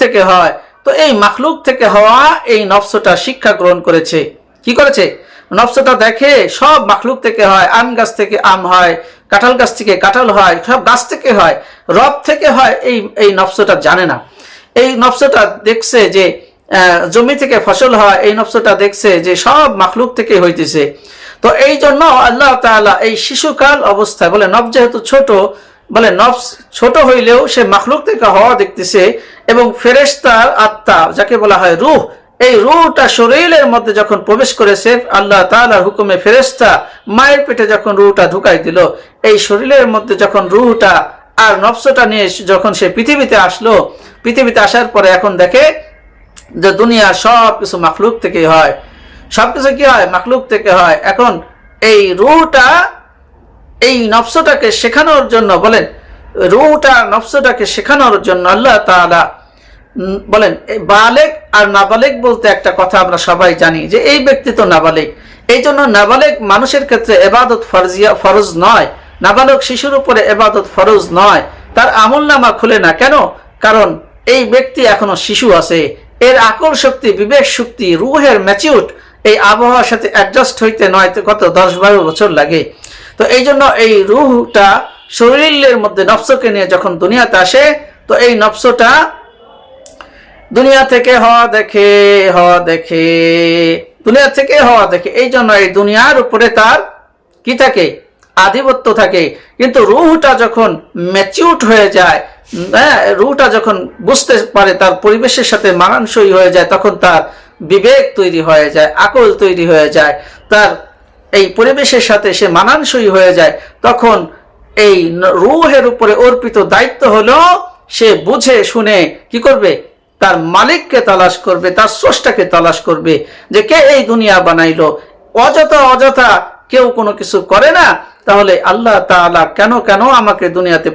থেকে হয়। তো এই মাখলুক থেকে হওয়া এই নফসটা শিক্ষা গ্রহণ করেছে। কি করেছে? নফসটা দেখে সব মাখলুক থেকে হয়, আম গাছ থেকে আম হয়, কাঁঠাল গাছ থেকে কাঁঠাল হয়, সব গাছ থেকে হয়, রব থেকে হয়, এই এই নফসটা জানে না। এই নফসটা দেখছে যে জমি থেকে ফসল হয়, এই নফসটা দেখছে যে সব মাখলুক থেকে হইতেছে। তো এই জন্য আল্লাহ তাআলা এই শিশুকাল অবস্থায় বলে, নব যেহেতু ছোট বলে, নফস ছোট হইলেও সে মাখলুক থেকে হওয়া দেখতেছে এবং ফেরেশতার আত্মা, যাকে বলা হয় রুহ, এই রুহটা শরীরের মধ্যে যখন প্রবেশ করেছে, আল্লাহ তাআলার হুকুমে ফেরেশতা মায়ের পেটে যখন রুহটা ঢুকাই দিল, এই শরীরের মধ্যে যখন রুহটা আর নফসটা নিয়ে যখন সে পৃথিবীতে আসলো, পৃথিবীতে আসার পরে এখন দেখে যে দুনিয়া সব কিছু মাখলুক থেকে হয়। সবকিছু কি হয়? মাখলুক থেকে হয়। এখন এই রুহটা এই নফসটাকে শেখানোর জন্য বলেন রুহটা নফসটাকে শেখানোর জন্য আল্লাহ উম, বলেন বালেক আর নাবালেক বলতে একটা কথা আমরা সবাই জানি যে এই ব্যক্তি তো নাবালেক এই জন্য নাবালেক মানুষের ক্ষেত্রে এবাদত ফরজিয়া ফরজ নয়। নাবালক শিশুর উপরে এবাদত ফরজ নয়। তার আমল নামা খুলে না। কেন? কারণ এই ব্যক্তি এখনও শিশু আছে। এর আকল শক্তি বিবেক শক্তি রুহের ম্যাচিউট এই আবহাওয়ার সাথে অ্যাডজাস্ট হইতে নয় কত? দশ বারো বছর লাগে। তো এই জন্য এই রুহটা শরীরের মধ্যে নফসকে নিয়ে যখন দুনিয়াতে আসে, তো এই নফসটা দুনিয়া থেকে হওয়া দেখে হওয়া দেখে, দুনিয়া থেকে হওয়া দেখে। এই জন্য এই দুনিয়ার উপরে তার কি থাকে? আধিপত্য থাকে। কিন্তু রুহটা যখন ম্যাচিউট হয়ে যায় হ্যাঁ রুহটা যখন বুঝতে পারে তার পরিবেশের সাথে মানানসই হয়ে যায়, তখন তার বিবেক তৈরি হয়ে যায়, আকল তৈরি হয়ে যায়, তার এই পরিবেশের সাথে সে মানানসই হয়ে যায়, তখন এই রুহের উপরে অর্পিত দায়িত্ব হলো, সে বুঝে, শুনে কি করবে তার মালিককে তালাশ করবে, তার স্রষ্টাকে তালাশ করবে, যে কে এই দুনিয়া বানাইলো অযথা অযথা কেউ কোনো কিছু করে না, তাহলে আল্লাহ তাআলা কেন কেন আমাকে দুনিয়াতে?